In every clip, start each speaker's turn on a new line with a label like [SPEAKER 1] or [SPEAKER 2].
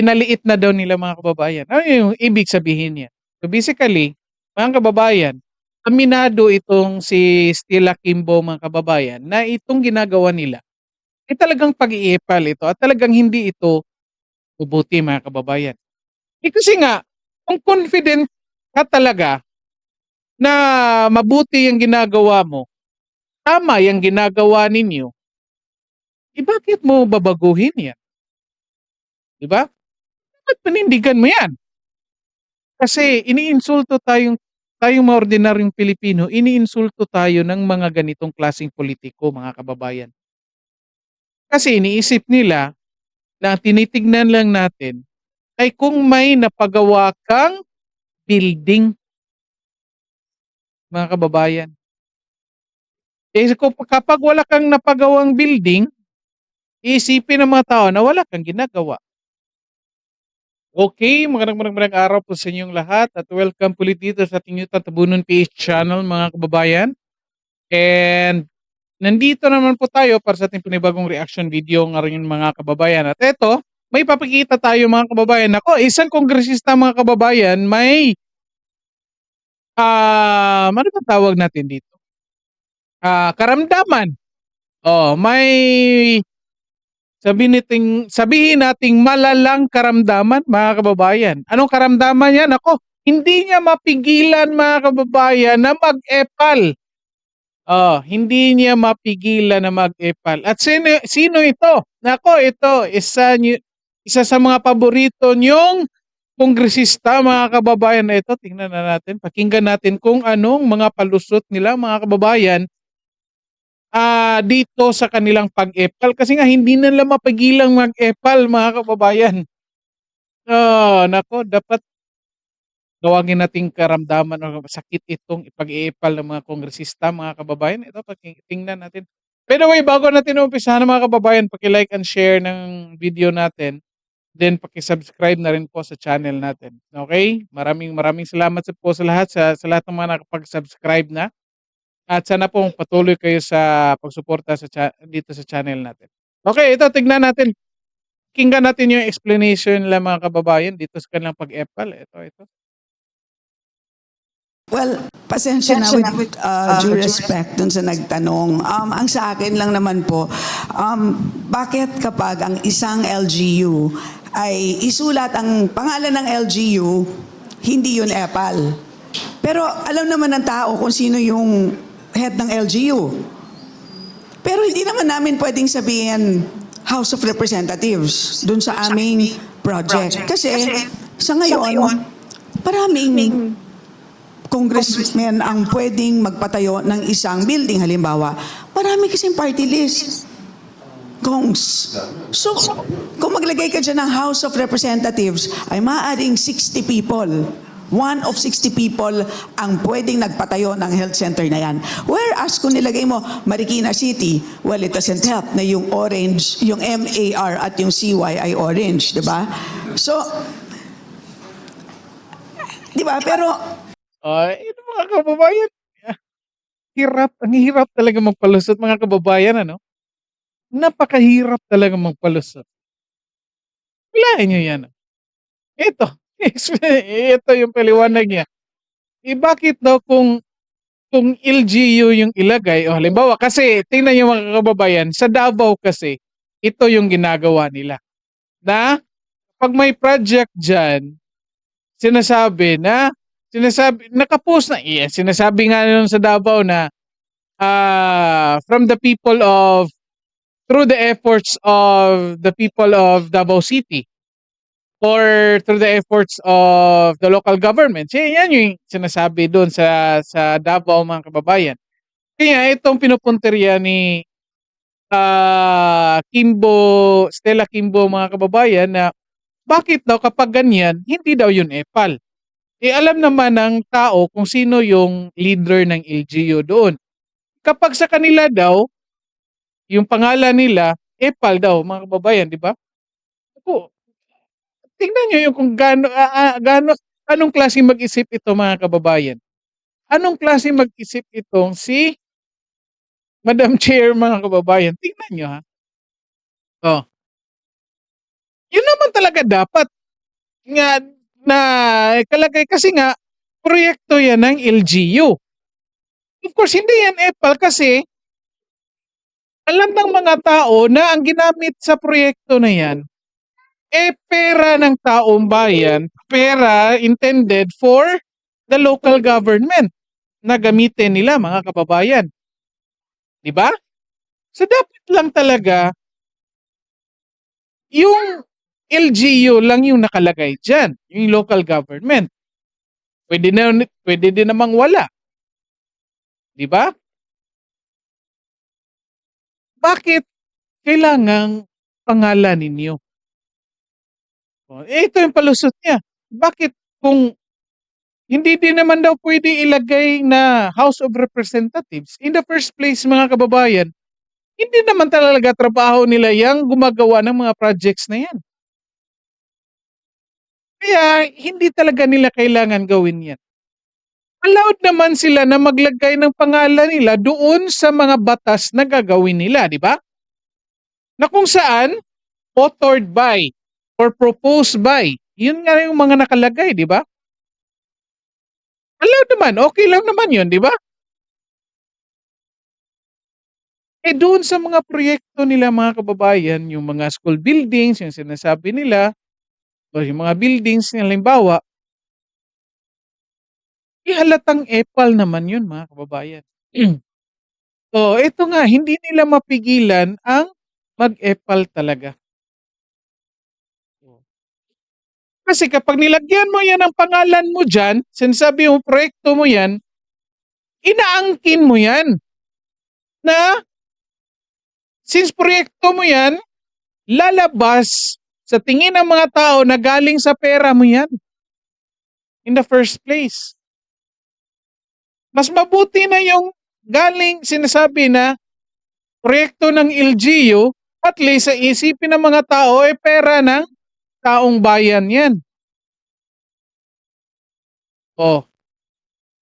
[SPEAKER 1] pinaliit na daw nila mga kababayan. Ano yung ibig sabihin niya? So basically, mga kababayan, aminado itong si Stella Kimbo mga kababayan na itong ginagawa nila ay talagang pag-iipal ito at talagang hindi ito mabuti mga kababayan. Eh kasi nga, kung confident ka talaga na mabuti yung ginagawa mo, tama yung ginagawa ninyo, eh bakit mo babaguhin yan? Di ba? Dapat panindigan mo yan. Kasi iniinsulto tayong tayong mga ordinaryong Pilipino, iniinsulto tayo ng mga ganitong klaseng politiko, mga kababayan. Kasi iniisip nila na ang tinitignan lang natin ay kung may napagawa kang building. Mga kababayan. Eh kapag wala kang napagawang building, iisipin ng mga tao na wala kang ginagawa. Okay, magandang magandang magandang araw po sa inyong lahat at welcome ulit dito sa ating YouTube Tabunon PH channel mga kababayan. And nandito naman po tayo para sa ating panibagong reaction video ngayon mga kababayan. At eto, may papakita tayo mga kababayan. Ako, isang kongresista mga kababayan may ah ano ba tawag natin dito? Ah, karamdaman. Oh, may sabihin nating sabihin nating malalang karamdaman mga kababayan. Anong karamdaman yan? Ako, hindi niya mapigilan mga kababayan na mag-epal. Oh, hindi niya mapigilan na mag-epal. At sino, sino ito? Nako, ito isa isa sa mga paborito niyong kongresista mga kababayan na ito. Tingnan na natin, pakinggan natin kung anong mga palusot nila mga kababayan ah dito sa kanilang pag-epal kasi nga hindi nila mapigilang mag-epal mga kababayan. Oh, nako, dapat Tawagin nating karamdaman o sakit itong ipag-iipal ng mga kongresista, mga kababayan. Ito, tingnan natin. By the way, bago natin umpisahan mga kababayan, paki-like and share ng video natin. Then paki-subscribe na rin po sa channel natin. Okay? Maraming maraming salamat sa- po sa lahat sa, sa lahat ng mga nakapag-subscribe na. At sana po patuloy kayo sa pagsuporta sa cha- dito sa channel natin. Okay, ito tignan natin. Kinggan natin yung explanation nila mga kababayan dito sa kanilang pag-epal. Ito, ito.
[SPEAKER 2] Well, pasensya na with uh, due respect dun sa nagtanong. Um, ang sa akin lang naman po, um, bakit kapag ang isang LGU ay isulat ang pangalan ng LGU, hindi yun EPAL. Pero alam naman ng tao kung sino yung head ng LGU. Pero hindi naman namin pwedeng sabihin House of Representatives dun sa aming project. Kasi sa ngayon, maraming congressmen ang pwedeng magpatayo ng isang building. Halimbawa, marami kasing party list. Kongs. So, kung maglagay ka dyan ng House of Representatives, ay maaaring 60 people. One of 60 people ang pwedeng nagpatayo ng health center na yan. Whereas kung nilagay mo Marikina City, well, it doesn't help na yung orange, yung MAR at yung CY ay orange, di ba? So, di ba? Pero
[SPEAKER 1] Ay, ito mga kababayan. Hirap, ang hirap talaga magpalusot mga kababayan, ano? Napakahirap talaga magpalusot. Walain nyo yan. Ito, ito yung paliwanag niya. Eh bakit daw kung kung LGU yung ilagay, o halimbawa, kasi tingnan nyo mga kababayan, sa Davao kasi, ito yung ginagawa nila. Na, pag may project dyan, sinasabi na sinasabi naka-post na yes, sinasabi nga nun sa Davao na ah from the people of through the efforts of the people of Davao City or through the efforts of the local government. Yan, yan yung sinasabi doon sa sa Davao mga kababayan. Kaya itong pinupunteriya ni ah Kimbo, Stella Kimbo mga kababayan na bakit daw kapag ganyan, hindi daw yun epal. Eh alam naman ng tao kung sino yung leader ng LGU doon. Kapag sa kanila daw, yung pangalan nila, Epal daw, mga kababayan, di ba? Ako, tingnan nyo yung kung gaano, ah, ah, gaano, anong klase mag-isip ito mga kababayan. Anong klase mag-isip itong si Madam Chair mga kababayan. Tingnan nyo ha. Oh. Yun naman talaga dapat nga na ikalagay kasi nga proyekto yan ng LGU. Of course, hindi yan EPAL kasi alam ng mga tao na ang ginamit sa proyekto na yan eh pera ng taong bayan, pera intended for the local government na gamitin nila mga kababayan. 'Di ba? So dapat lang talaga yung LGU lang yung nakalagay diyan, yung local government. Pwede na pwede din namang wala. 'Di ba? Bakit kailangang pangalan ninyo? Oh, eh, ito yung palusot niya. Bakit kung hindi din naman daw pwede ilagay na House of Representatives in the first place mga kababayan, hindi naman talaga trabaho nila yang gumagawa ng mga projects na yan. Kaya hindi talaga nila kailangan gawin yan. Allowed naman sila na maglagay ng pangalan nila doon sa mga batas na gagawin nila, di ba? Na kung saan, authored by or proposed by. Yun nga yung mga nakalagay, di ba? Allowed naman, okay lang naman yun, di ba? Eh doon sa mga proyekto nila mga kababayan, yung mga school buildings, yung sinasabi nila, o yung mga buildings na halimbawa, eh halatang epal naman yun mga kababayan. so ito nga, hindi nila mapigilan ang mag-epal talaga. Kasi kapag nilagyan mo yan ang pangalan mo dyan, sinasabi mo proyekto mo yan, inaangkin mo yan na since proyekto mo yan, lalabas sa tingin ng mga tao na galing sa pera mo yan in the first place. Mas mabuti na yung galing sinasabi na proyekto ng LGU, at least sa isipin ng mga tao, eh pera ng taong bayan yan. Oh.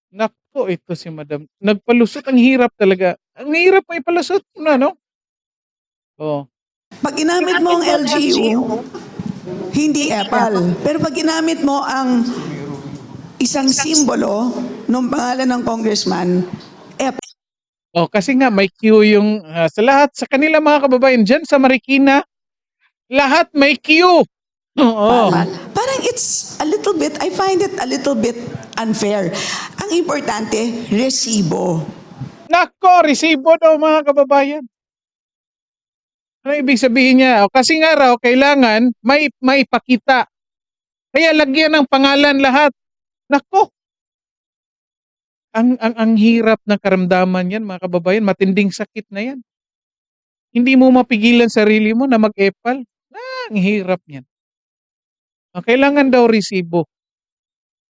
[SPEAKER 1] Nako, ito si madam. Nagpalusot. Ang hirap talaga. Ang hirap may palusot na, no? Oh.
[SPEAKER 2] Pag ginamit mo ang LGU, hindi EPAL. Pero pag ginamit mo ang isang simbolo ng pangalan ng congressman, EPAL.
[SPEAKER 1] Oh, kasi nga may queue yung ah, sa lahat sa kanila mga kababayan diyan sa Marikina, lahat may queue. Oo.
[SPEAKER 2] Parang it's a little bit, I find it a little bit unfair. Ang importante, resibo.
[SPEAKER 1] Nako, resibo daw mga kababayan. Ano ibig sabihin niya? Kasi nga raw, kailangan may maipakita. Kaya lagyan ng pangalan lahat. Nako. Ang, ang, ang hirap ng karamdaman yan, mga kababayan. Matinding sakit na yan. Hindi mo mapigilan sarili mo na mag-epal. Ah, ang hirap niyan. O, kailangan daw resibo.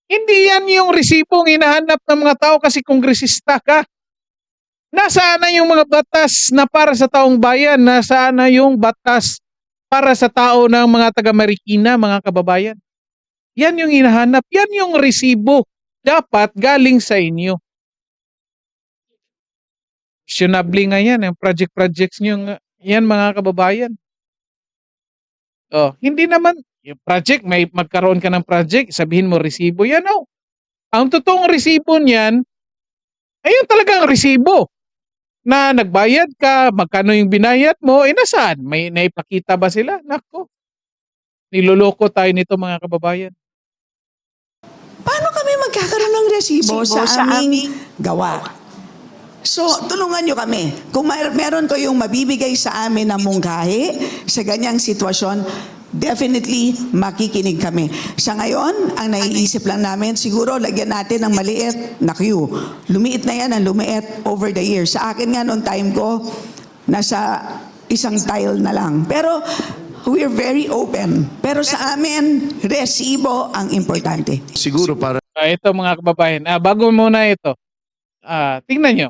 [SPEAKER 1] Hindi yan yung resibo ang hinahanap ng mga tao kasi kongresista ka. Nasaan na yung mga batas na para sa taong bayan? Nasaan na yung batas para sa tao ng mga taga Marikina, mga kababayan? Yan yung hinahanap. Yan yung resibo. Dapat galing sa inyo. Questionable nga yan. Yung project-projects nyo. Yan mga kababayan. Oh, hindi naman yung project, may magkaroon ka ng project, sabihin mo resibo. Yan oh. Ang totoong resibo niyan, ayun talagang resibo na nagbayad ka, magkano yung binayad mo, eh nasaan? May naipakita ba sila? Nako. Niloloko tayo nito mga kababayan.
[SPEAKER 2] Paano kami magkakaroon ng resibo sa, aming gawa? So, tulungan nyo kami. Kung mer- meron kayong mabibigay sa amin na mungkahi sa ganyang sitwasyon, definitely makikinig kami. Sa ngayon, ang naiisip lang namin, siguro lagyan natin ng maliit na queue. Lumiit na yan ang lumiit over the years. Sa akin nga noong time ko, nasa isang tile na lang. Pero we're very open. Pero sa amin, resibo ang importante.
[SPEAKER 3] Siguro para
[SPEAKER 1] Ah, ito mga kababayan, ah, bago muna ito, ah, tingnan nyo.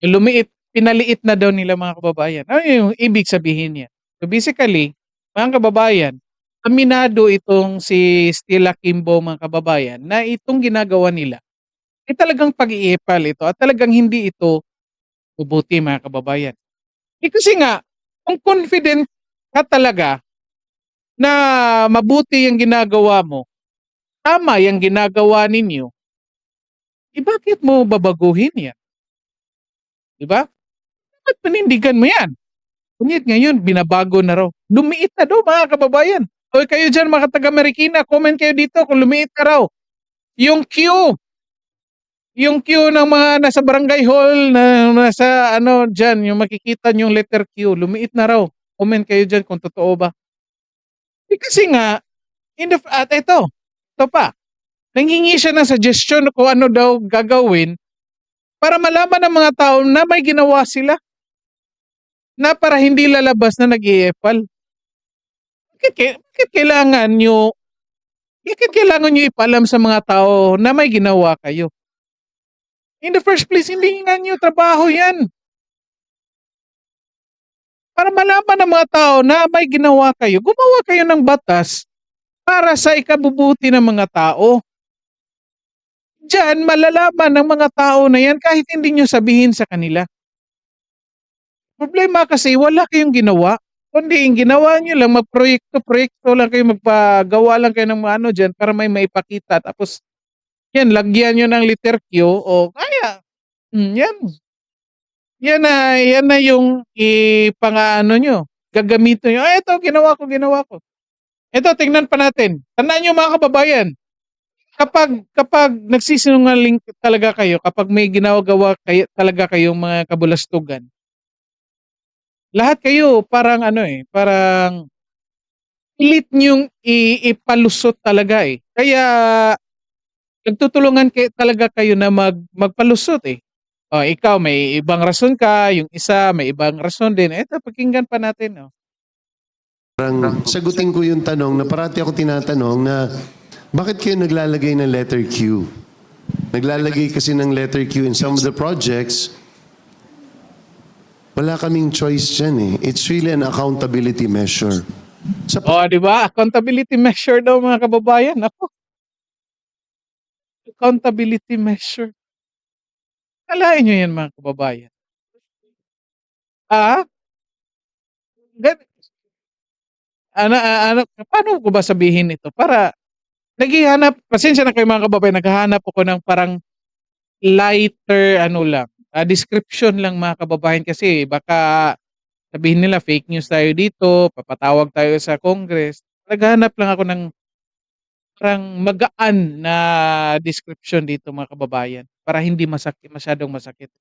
[SPEAKER 1] Yung lumiit, pinaliit na daw nila mga kababayan. Ano yung ibig sabihin niya? So basically, mga kababayan, aminado itong si Stella Kimbo mga kababayan na itong ginagawa nila ay talagang pag-iipal ito at talagang hindi ito ubuti mga kababayan. Eh kasi nga, kung confident ka talaga na mabuti yung ginagawa mo, tama yung ginagawa ninyo, eh bakit mo babaguhin yan? Di ba? Bakit panindigan mo yan? Kunyat ngayon, binabago na raw. Lumiit na daw mga kababayan. O kayo dyan mga taga-Marikina, comment kayo dito kung lumiit na raw. Yung queue, yung queue ng mga nasa barangay hall, na nasa ano dyan, yung makikita yung letter Q, lumiit na raw. Comment kayo dyan kung totoo ba. Eh, kasi nga, in the, at ito, ito pa, nangingi siya ng suggestion kung ano daw gagawin para malaman ng mga tao na may ginawa sila na para hindi lalabas na nag-iepal. Bakit, bakit kailangan nyo bakit kailangan nyo ipalam sa mga tao na may ginawa kayo? In the first place, hindi nga nyo trabaho yan. Para malaman ng mga tao na may ginawa kayo, gumawa kayo ng batas para sa ikabubuti ng mga tao. Diyan, malalaman ng mga tao na yan kahit hindi nyo sabihin sa kanila. Problema kasi wala kayong ginawa. Kundi yung ginawa nyo lang, magproyekto-proyekto lang kayo, magpagawa lang kayo ng mga ano dyan para may maipakita. Tapos, yan, lagyan nyo ng letter Q o kaya, mm, yan. Yan na, yan na yung ipang-ano nyo. Gagamitin nyo. Ah, ito, ginawa ko, ginawa ko. Ito, tingnan pa natin. Tandaan nyo mga kababayan, kapag kapag nagsisinungaling talaga kayo, kapag may ginagawa kayo, talaga kayong mga kabulastugan, lahat kayo parang ano eh, parang pilit nyong i- ipalusot talaga eh. Kaya nagtutulungan kayo, talaga kayo na mag, magpalusot eh. O, ikaw may ibang rason ka, yung isa may ibang rason din. Ito, pakinggan pa natin. Oh.
[SPEAKER 3] Parang sagutin ko yung tanong na parati ako tinatanong na bakit kayo naglalagay ng letter Q? Naglalagay kasi ng letter Q in some of the projects. Wala kaming choice dyan eh. It's really an accountability measure. Sa
[SPEAKER 1] O, di ba? Accountability measure daw mga kababayan. Ako. Accountability measure. Kalain nyo yan mga kababayan. Ah? Gan ano, ano, paano ko ba sabihin ito? Para, naghihanap, pasensya na kayo mga kababayan, naghahanap ako ng parang lighter, ano lang, ah, description lang mga kababayan kasi baka sabihin nila fake news tayo dito, papatawag tayo sa Congress. Naghahanap lang ako ng parang magaan na description dito mga kababayan para hindi masakit, masyadong masakit.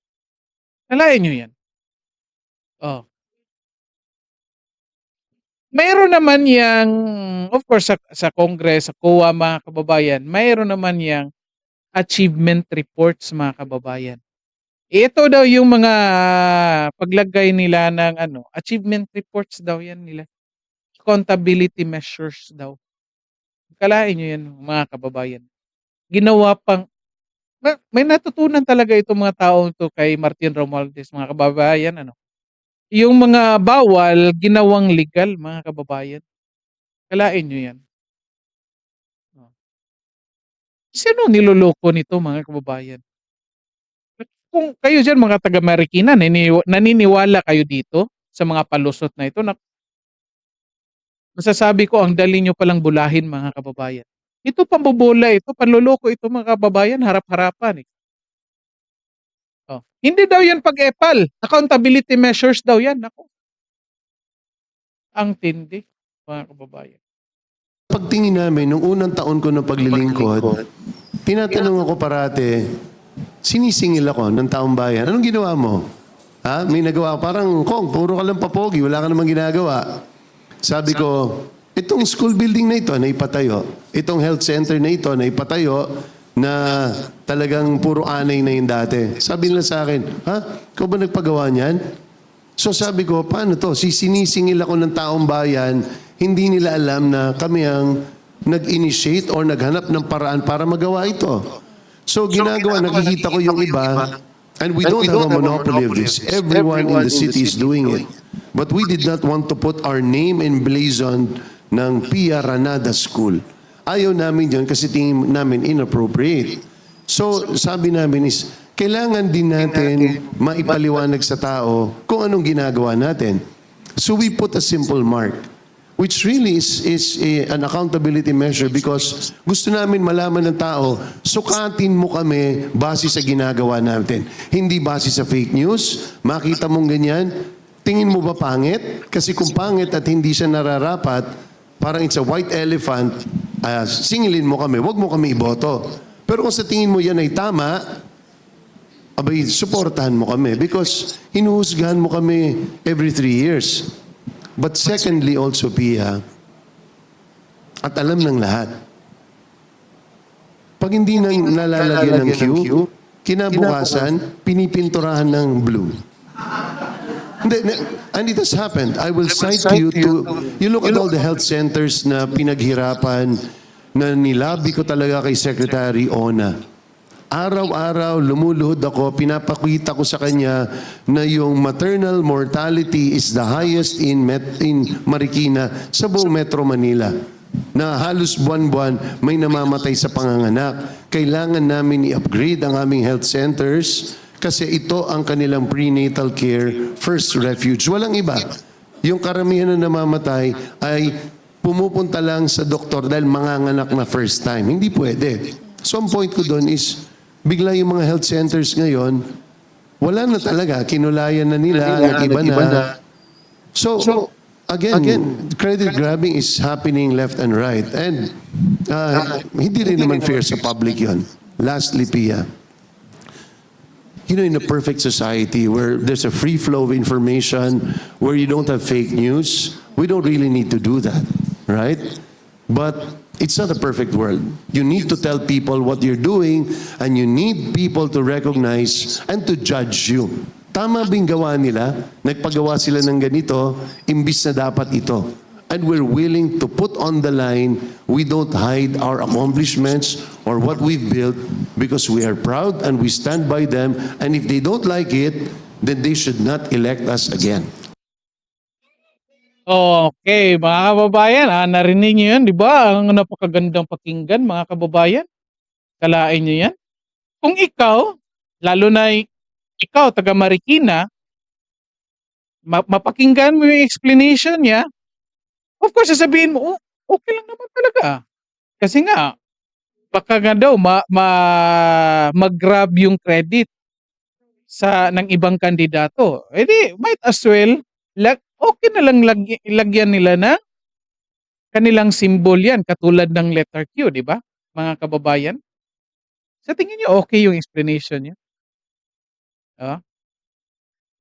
[SPEAKER 1] Nalayan nyo yan. Oh. Mayroon naman yang, of course, sa, sa Congress, sa COA mga kababayan, mayroon naman yang achievement reports mga kababayan. Ito daw yung mga paglagay nila ng ano, achievement reports daw yan nila. Accountability measures daw. Kalain nyo yan mga kababayan. Ginawa pang, Ma- may natutunan talaga itong mga tao to kay Martin Romualdez mga kababayan. Ano? Yung mga bawal, ginawang legal mga kababayan. Kalain nyo yan. Sino niloloko nito mga kababayan? Kung kayo dyan mga taga-Marikina, naniniwa- naniniwala kayo dito sa mga palusot na ito, na, masasabi ko ang dali nyo palang bulahin mga kababayan. Ito pambobola ito, panloloko ito mga kababayan, harap-harapan eh. Oh. Hindi daw yan pag-epal. Accountability measures daw yan. Ako. Ang tindi, mga kababayan.
[SPEAKER 3] pagtingin namin, nung unang taon ko ng paglilingkod, tinatanong ako parate, sinisingil ako ng taong bayan. Anong ginawa mo? Ha? May nagawa. Parang, Kong, puro ka lang papogi. Wala ka namang ginagawa. Sabi ko, itong school building na ito na ipatayo, itong health center na ito na ipatayo, na talagang puro anay na yung dati. Sabi nila sa akin, ha? Ikaw ba nagpagawa niyan? So sabi ko, paano to? Sisinisingil ako ng taong bayan, hindi nila alam na kami ang nag-initiate or naghanap ng paraan para magawa ito. So ginagawa, nakikita ko yung iba, and we don't have a monopoly of this. Everyone in the city is doing it. But we did not want to put our name emblazoned ng Pia Ranada School. Ayaw namin yun kasi tingin namin inappropriate. So sabi namin is, kailangan din natin maipaliwanag sa tao kung anong ginagawa natin. So we put a simple mark. Which really is, is a- an accountability measure because gusto namin malaman ng tao, sukatin mo kami base sa ginagawa natin. Hindi base sa fake news, makita mong ganyan, tingin mo ba pangit? Kasi kung pangit at hindi siya nararapat, parang it's a white elephant, ah, singilin mo kami, wag mo kami iboto. Pero kung sa tingin mo yan ay tama, abay, suportahan mo kami because hinuhusgahan mo kami every three years. But secondly also, Pia, at alam ng lahat, pag hindi nang nalalagyan ng Q, kinabukasan, pinipinturahan ng blue. And it has happened. I will cite to you to, you look at all the health centers na pinaghirapan, na nilabi ko talaga kay Secretary Ona. Araw-araw, lumuluhod ako, pinapakita ko sa kanya na yung maternal mortality is the highest in, Met, in Marikina sa buong Metro Manila. Na halos buwan-buwan may namamatay sa panganganak. Kailangan namin i-upgrade ang aming health centers kasi ito ang kanilang prenatal care first refuge. Walang iba. Yung karamihan na namamatay ay pumupunta lang sa doktor dahil manganganak na first time. Hindi pwede. So ang point ko doon is, bigla yung mga health centers ngayon, wala na talaga. Kinulayan na nila, nag-iba na. So, again, credit grabbing is happening left and right. And uh, hindi rin naman fair sa public yon. Lastly, Pia, you know, in a perfect society where there's a free flow of information, where you don't have fake news, we don't really need to do that, right? But it's not a perfect world. You need to tell people what you're doing, and you need people to recognize and to judge you. Tama bing gawa nila? Nagpagawa sila ng ganito, imbis na dapat ito. And we're willing to put on the line, we don't hide our accomplishments or what we've built because we are proud and we stand by them. And if they don't like it, then they should not elect us again.
[SPEAKER 1] Okay, mga kababayan, ah, narinig niyo yan, di ba? Ang napakagandang pakinggan, mga kababayan. Kalain niyo yan. Kung ikaw, lalo na ikaw, taga Marikina, ma- mapakinggan mo yung explanation niya, of course, sasabihin mo, oh, okay lang naman talaga. Kasi nga, baka nga daw ma, ma- mag-grab yung credit sa ng ibang kandidato. Eh might as well, lag, okay na lang lagyan, lagyan nila na kanilang symbol yan, katulad ng letter Q, di ba? Mga kababayan. Sa tingin niyo, okay yung explanation niya? Oh.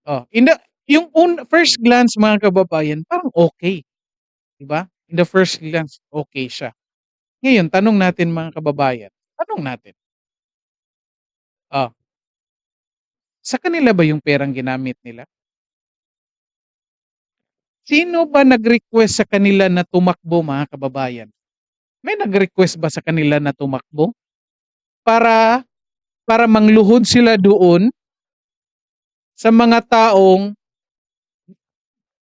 [SPEAKER 1] Oh, in the, yung un, first glance mga kababayan, parang okay. Di ba? In the first glance, okay siya. Ngayon, tanong natin mga kababayan. Tanong natin. Oh. Sa kanila ba yung perang ginamit nila? Sino ba nag-request sa kanila na tumakbo mga kababayan? May nag-request ba sa kanila na tumakbo? Para para mangluhod sila doon sa mga taong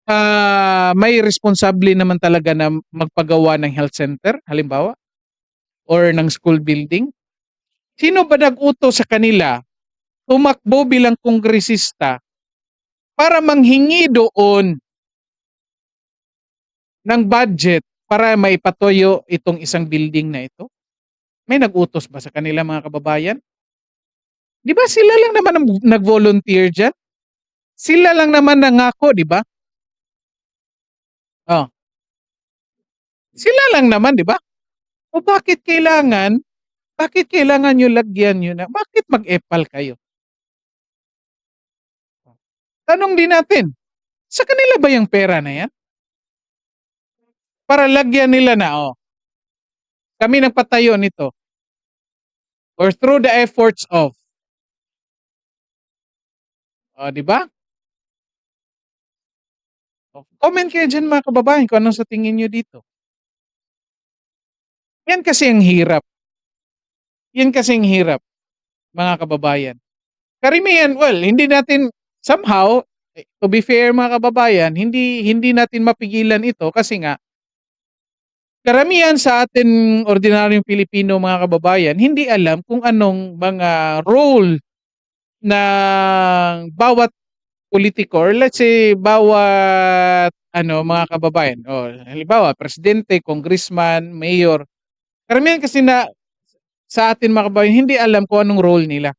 [SPEAKER 1] ah, may responsable naman talaga na magpagawa ng health center, halimbawa, or ng school building. Sino ba nag-utos sa kanila tumakbo bilang kongresista para manghingi doon ng budget para maipatuyo itong isang building na ito? May nag-utos ba sa kanila mga kababayan? Di ba sila lang naman ang nag-volunteer dyan? Sila lang naman nangako, di ba? Oh. Sila lang naman, di ba? O bakit kailangan, bakit kailangan nyo lagyan nyo na, bakit mag-epal kayo? Tanong din natin, sa kanila ba yung pera na yan? Para lagyan nila na, oh, kami nagpatayo nito. Or through the efforts of. O, di ba? O, Comment kayo dyan mga kababayan kung anong sa tingin nyo dito. Yan kasi ang hirap. Yan kasi ang hirap, mga kababayan. Karamihan, well, hindi natin, somehow, eh, to be fair mga kababayan, hindi hindi natin mapigilan ito kasi nga, karamihan sa atin ordinaryong Pilipino mga kababayan, hindi alam kung anong mga role ng bawat politiko or let's say bawat ano, mga kababayan, oh, halimbawa presidente, congressman, mayor, karamihan kasi na sa atin mga kababayan, hindi alam kung anong role nila.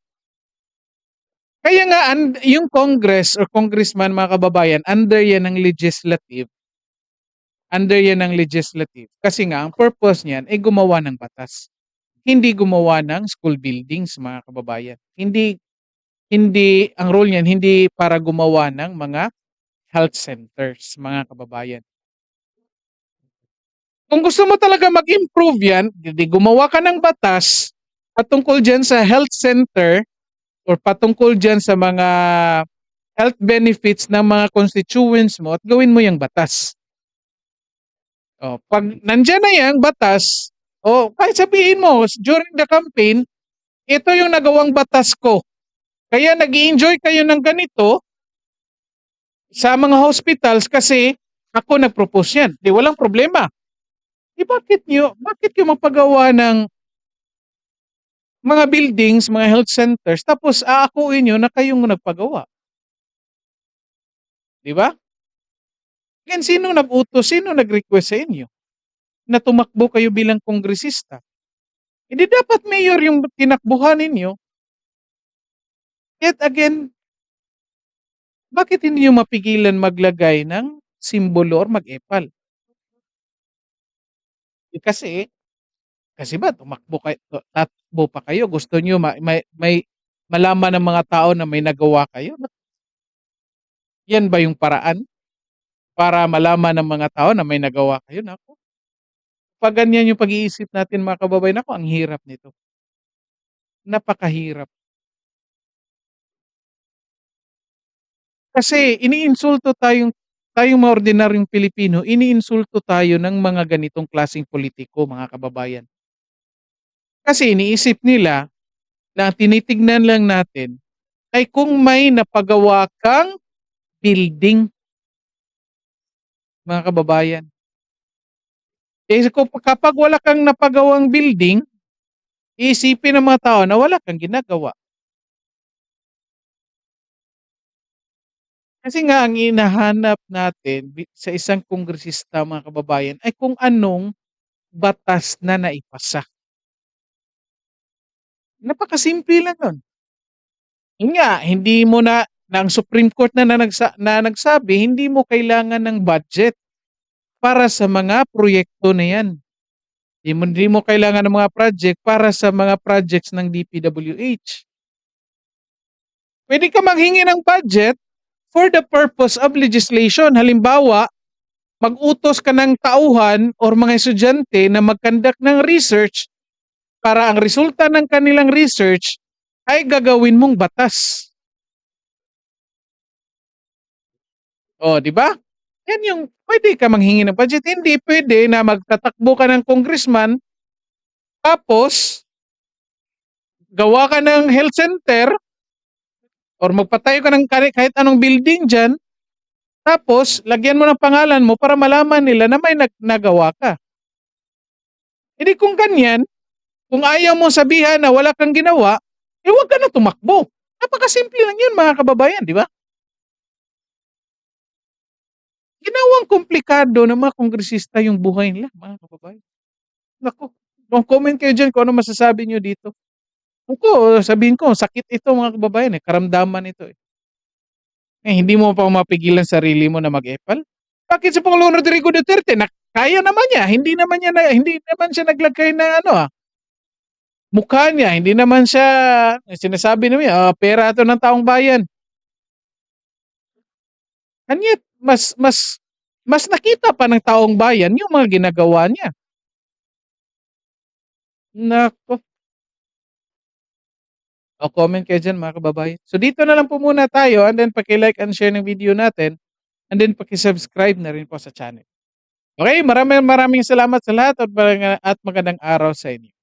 [SPEAKER 1] Kaya nga and yung Congress or congressman mga kababayan, under yan ng legislative. Under yan ng legislative. Kasi nga, ang purpose niyan ay gumawa ng batas. Hindi gumawa ng school buildings mga kababayan. Hindi hindi ang role niyan hindi para gumawa ng mga health centers mga kababayan. Kung gusto mo talaga mag-improve yan, di gumawa ka ng batas patungkol dyan sa health center or patungkol dyan sa mga health benefits ng mga constituents mo at gawin mo yung batas. O, pag nandyan na yung batas, o kahit sabihin mo during the campaign, ito yung nagawang batas ko. Kaya nag enjoy kayo ng ganito sa mga hospitals kasi ako nag-propose yan. Di walang problema. Di bakit nyo, bakit yung magpagawa ng mga buildings, mga health centers, tapos aakuin nyo na kayong nagpagawa? Di ba? Again, sino nag-utos, sino nag-request sa inyo na tumakbo kayo bilang kongresista? Hindi dapat mayor yung tinakbuhan ninyo. Yet again, bakit hindi nyo mapigilan maglagay ng simbolo or mag-epal? Eh, kasi, kasi ba tumakbo kayo, tatakbo pa kayo, gusto nyo ma- may, may malaman ng mga tao na may nagawa kayo? Yan ba yung paraan? Para malaman ng mga tao na may nagawa kayo? Nako. Pag ganyan yung pag-iisip natin mga kababayan, ako, ang hirap nito. Napakahirap. Kasi iniinsulto tayong tayong mga ordinaryong Pilipino, iniinsulto tayo ng mga ganitong klaseng politiko, mga kababayan. Kasi iniisip nila na tinitignan lang natin ay kung may napagawa kang building, mga kababayan. Eh, kung- kapag wala kang napagawang building, iisipin ng mga tao na wala kang ginagawa. Kasi nga ang hinahanap natin sa isang kongresista mga kababayan ay kung anong batas na naipasa. Napakasimple lang nun. Yun nga, hindi mo na, na ang Supreme Court na, na, nagsa, na nagsabi, hindi mo kailangan ng budget para sa mga proyekto na yan. Hindi mo, hindi mo kailangan ng mga project para sa mga projects ng DPWH. Pwede ka maghingi ng budget for the purpose of legislation. Halimbawa, mag-utos ka ng tauhan or mga estudyante na mag-conduct ng research para ang resulta ng kanilang research ay gagawin mong batas. O, di ba? Yan yung pwede ka manghingi ng budget. Hindi pwede na magtatakbo ka ng congressman tapos gawa ka ng health center or magpatayo ka ng kahit anong building dyan, tapos lagyan mo ng pangalan mo para malaman nila na may nag- nagawa ka. Hindi kung ganyan, kung ayaw mo sabihan na wala kang ginawa, eh huwag ka na tumakbo. Napakasimple lang yun mga kababayan, di ba? Ginawang komplikado ng mga kongresista yung buhay nila, mga kababayan. Naku, comment kayo dyan kung ano masasabi nyo dito. Ako, sabihin ko, sakit ito mga kababayan eh, karamdaman ito eh. Eh, hindi mo pa mapigilan sarili mo na mag-epal? Bakit si Pangulong Rodrigo Duterte, na, kaya naman niya, hindi naman niya, na, hindi naman siya naglagay na ano ah, mukha niya, hindi naman siya, sinasabi niya, ah, pera ito ng taong bayan. And yet, mas, mas, mas nakita pa ng taong bayan yung mga ginagawa niya. Nako. O comment kayo dyan mga kababayan. So dito na lang po muna tayo and then paki-like and share ng video natin and then paki-subscribe na rin po sa channel. Okay, maraming maraming salamat sa lahat at, at magandang araw sa inyo.